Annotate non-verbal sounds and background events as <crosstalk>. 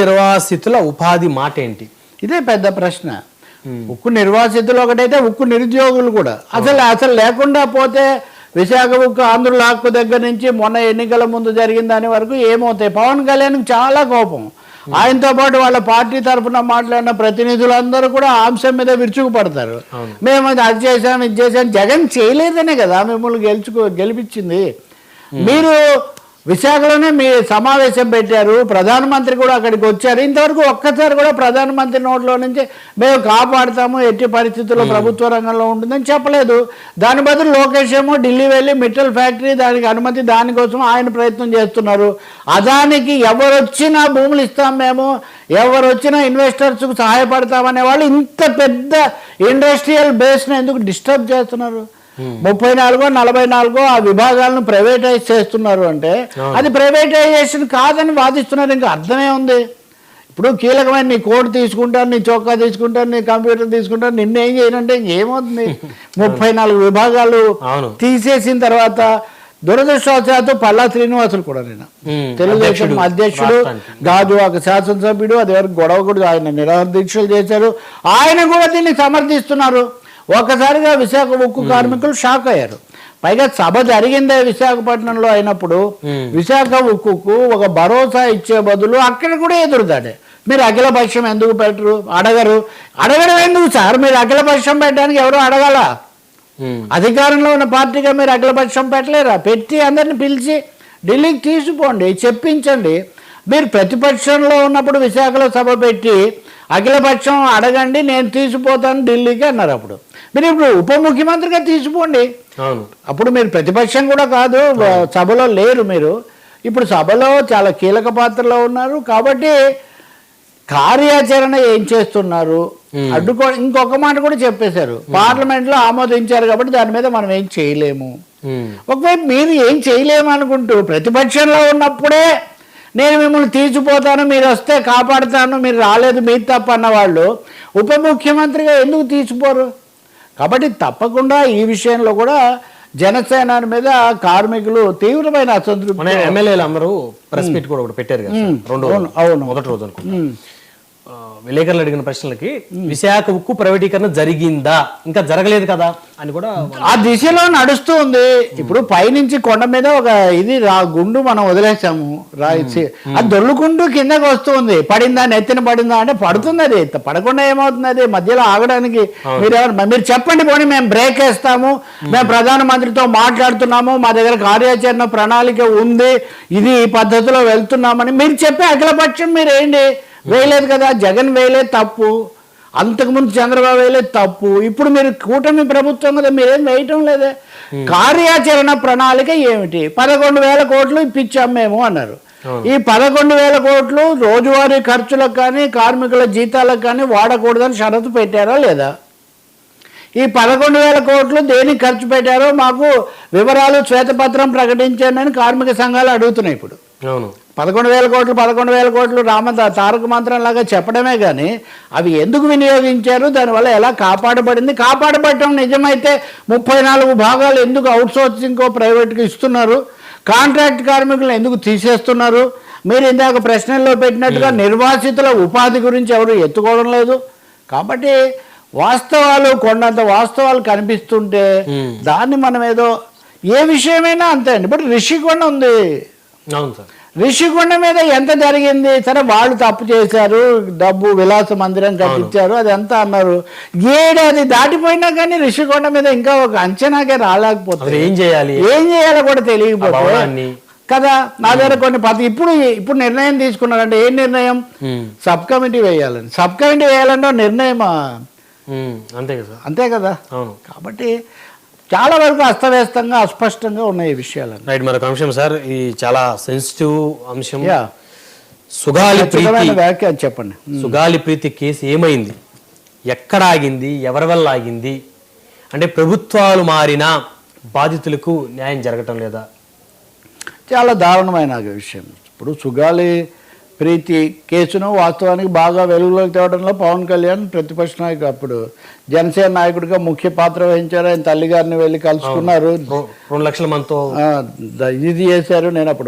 నిర్వాసితుల ఉపాధి మాట ఏంటి ఇదే పెద్ద ప్రశ్న. ఉక్కు నిర్వాసితులు ఒకటైతే ఉక్కు నిరుద్యోగులు కూడా. అసలు అసలు లేకుండా పోతే విశాఖ ఉక్కు ఆంధ్రుల హక్కు దగ్గర నుంచి మొన్న ఎన్నికల ముందు జరిగిన దాని వరకు ఏమవుతాయి? పవన్ కళ్యాణ్ చాలా కోపం. ఆయనతో పాటు వాళ్ళ పార్టీ తరఫున మాట్లాడిన ప్రతినిధులందరూ కూడా ఆ అంశం మీద విరుచుకుపడతారు. మేము అది అది చేశాం ఇది చేశాం. జగన్ చేయలేదనే కదా మిమ్మల్ని గెలుచుకో గెలిపించింది. మీరు విశాఖలోనే మీ సమావేశం పెట్టారు. ప్రధానమంత్రి కూడా అక్కడికి వచ్చారు. ఇంతవరకు ఒక్కసారి కూడా ప్రధానమంత్రి నోట్లో నుంచి మేము కాపాడుతాము ఎట్టి పరిస్థితుల్లో ప్రభుత్వ రంగంలో ఉంటుందని చెప్పలేదు. దాని బదులు లోకేష్ ఏమో ఢిల్లీ వెళ్ళి మిట్టల్ ఫ్యాక్టరీ దానికి అనుమతి దానికోసం ఆయన ప్రయత్నం చేస్తున్నారు. అదానికి ఎవరు వచ్చినా భూములు ఇస్తాం మేము ఎవరు వచ్చినా ఇన్వెస్టర్స్కు సహాయపడతామనే వాళ్ళు ఇంత పెద్ద ఇండస్ట్రియల్ బేస్ని ఎందుకు డిస్టర్బ్ చేస్తున్నారు? ముప్పై నాలుగో నలభై నాలుగో ఆ విభాగాలను ప్రైవేటైజ్ చేస్తున్నారు అంటే అది ప్రైవేటైజేషన్ కాదని వాదిస్తున్నారు. ఇంకా అర్థమే ఉంది. ఇప్పుడు కీలకమైన నీ కోడ్ తీసుకుంటాను నీ చొక్కా తీసుకుంటాను నీ కంప్యూటర్ తీసుకుంటాను నిన్న ఏం చేయనంటే ఇంకేమవుతుంది? <laughs> ముప్పై నాలుగు విభాగాలు. తీసేసిన తర్వాత దురదృష్టవశాత్తు పల్లా శ్రీనివాసులు కూడా నేను తెలుగుదేశం అధ్యక్షుడు. గాజు ఒక శాసనసభ్యుడు అది గొడవ కూడా ఆయన నిరాహార దీక్షలు చేశారు. ఆయన కూడా దీన్ని సమర్థిస్తున్నారు. ఒక్కసారిగా విశాఖ ఉక్కు కార్మికులు షాక్ అయ్యారు. పైగా సభ జరిగిందే విశాఖపట్నంలో అయినప్పుడు విశాఖ ఉక్కుకు ఒక భరోసా ఇచ్చే బదులు అక్కడ కూడా ఎదురుదాడే. మీరు అఖిల పక్షం ఎందుకు పెట్టరు? అడగరు. అడగడం ఎందుకు సార్? మీరు అఖిల పక్షం పెట్టడానికి ఎవరు అడగాల? అధికారంలో ఉన్న పార్టీగా మీరు అఖిలపక్షం పెట్టలేరా? పెట్టి అందరిని పిలిచి ఢిల్లీకి తీసుకోండి చెప్పించండి. మీరు ప్రతిపక్షంలో ఉన్నప్పుడు విశాఖలో సభ పెట్టి అఖిలపక్షం అడగండి నేను తీసిపోతాను ఢిల్లీకి అన్నారు అప్పుడు. మీరు ఇప్పుడు ఉప ముఖ్యమంత్రిగా తీసుకోండి అవును. అప్పుడు మీరు ప్రతిపక్షం కూడా కాదు సభలో లేరు మీరు. ఇప్పుడు సభలో చాలా కీలక పాత్రలో ఉన్నారు కాబట్టి కార్యాచరణ ఏం చేస్తున్నారు? అడ్డుకో ఇంకొక మాట కూడా చెప్పేశారు. పార్లమెంట్లో ఆమోదించారు కాబట్టి దాని మీద మనం ఏం చేయలేము. ఉమ్, ఒకవైపు మీరు ఏం చేయలేము అనుకుంటూ ప్రతిపక్షంలో ఉన్నప్పుడే నేను మిమ్మల్ని తీసిపోతాను మీరు వస్తే కాపాడుతాను మీరు రాలేదు మీరు తప్ప అన్నవాళ్ళు ఉప ముఖ్యమంత్రిగా ఎందుకు తీసిపోరు కాబట్టి తప్పకుండా ఈ విషయంలో కూడా జనసేన మీద కార్మికులు తీవ్రమైన మన అసంతృప్తి. ఎమ్మెల్యేలు అందరూ ప్రెస్ మీట్ కూడా ఒకటి పెట్టారు కదా రెండో అవును. మొదటి రోజు అనుకుంటా. ఆ, విలేకరులు అడిగిన ప్రశ్నలకి విశాఖ ఉక్కు ప్రైవేటీకరణ జరిగిందా? ఇంకా జరగలేదు కదా? అని కూడా ఆ దిశలో నడుస్తూ ఉంది. ఇప్పుడు పైనుంచి కొండ మీద ఒక ఇది రా గుండు మనం వదిలేసాము. రాయిచి అది దొల్లుకుంటూ కిందకి వస్తుంది పడిందా నెత్తిన పడిందా అంటే పడుతుంది అది. పడకుండా ఏమవుతుంది అది మధ్యలో ఆగడానికి మీరు ఎవరు మీరు చెప్పండి పోనీ మేము బ్రేక్ వేస్తాము. మేము ప్రధానమంత్రితో మాట్లాడుతున్నాము. మా దగ్గర కార్యాచరణ ప్రణాళిక ఉంది. ఇది ఈ పద్ధతిలో వెళ్తున్నామని మీరు చెప్పే అఖిలపక్షం మీరు ఏంటి? వేయలేదు కదా జగన్ వేయలేదు తప్పు. అంతకుముందు చంద్రబాబు వేయలేదు తప్పు. ఇప్పుడు మీరు కూటమి ప్రభుత్వం కదా మీరేం వేయటం లేదే. కార్యాచరణ ప్రణాళిక ఏమిటి? పదకొండు వేల కోట్లు ఇప్పించాం మేము అన్నారు. ఈ పదకొండు వేల కోట్లు రోజువారీ ఖర్చులకు కానీ కార్మికుల జీతాలకు కానీ వాడకూడదని షరతు పెట్టారా లేదా? ఈ పదకొండు వేల కోట్లు దేనికి ఖర్చు పెట్టారో మాకు వివరాలు శ్వేతపత్రం ప్రకటించండి అని కార్మిక సంఘాలు అడుగుతున్నాయి ఇప్పుడు. అవును. పదకొండు వేల కోట్లు పదకొండు వేల కోట్లు రామ తారక మంత్రం లాగా చెప్పడమే కానీ అవి ఎందుకు వినియోగించారు? దానివల్ల ఎలా కాపాడబడింది? కాపాడబడటం నిజమైతే ముప్పై నాలుగు భాగాలు ఎందుకు అవుట్సోర్సింగ్ ప్రైవేట్కి ఇస్తున్నారు? కాంట్రాక్ట్ కార్మికులు ఎందుకు తీసేస్తున్నారు? మీరు ఇందాక ప్రశ్నల్లో పెట్టినట్టుగా నిర్వాసితుల ఉపాధి గురించి ఎవరు ఎత్తుకోవడం లేదు. కాబట్టి వాస్తవాలు కొండంత వాస్తవాలు కనిపిస్తుంటే దాన్ని మనం ఏదో ఏ విషయమైనా అంతే అండి. ఇప్పుడు రిషికొండ ఉంది. రిషికొండ మీద ఎంత జరిగింది? సరే వాళ్ళు తప్పు చేశారు డబ్బు విలాస మందిరం కట్టించారు అది ఎంత అన్నారు. ఏడాది దాటిపోయినా కానీ రిషికొండ మీద ఇంకా ఒక అంచనాకే అసలు రాలేకపోతే ఏం చేయాలి? ఏం చేయాలో కూడా ఆ తెలియకపోతే భవనాన్ని. కదా నా దగ్గర కొన్ని పద్ధతి ఇప్పుడు ఇప్పుడు నిర్ణయం తీసుకున్నారంటే ఏం నిర్ణయం? సబ్ కమిటీ వేయాలని. సబ్ కమిటీ వేయాలంటే నిర్ణయమా? అంతే కదా అంతే కదా? అవును. కాబట్టి చాలా వరకు అస్తవ్యస్తంగా అస్పష్టంగా ఉన్నాయి ఈ విషయాలన్నీ. రైట్ మరొక అంశం సార్. ఈ చాలా సెన్సిటివ్ అంశం. సుగాలి ప్రీతి వ్యాఖ్య చెప్పండి. సుగాలి ప్రీతి కేసు ఏమైంది? ఎక్కడ ఆగింది? ఎవరి వల్ల ఆగింది? అంటే ప్రభుత్వాలు మారినా బాధితులకు న్యాయం జరగటం లేదా? చాలా దారుణమైన విషయం. ఇప్పుడు సుగాలి ప్రీతి కేసును వాస్తవానికి బాగా వెలుగులోకి తేవడంలో పవన్ కళ్యాణ్ ప్రతిపక్ష నాయకుడు అప్పుడు. జనసేన నాయకుడిగా ముఖ్య పాత్ర వహించారు. ఆయన తల్లిగారిని వెళ్ళి కలుసుకున్నారు. రెండు లక్షల మందితో ఇది చేశారు. నేను అప్పుడు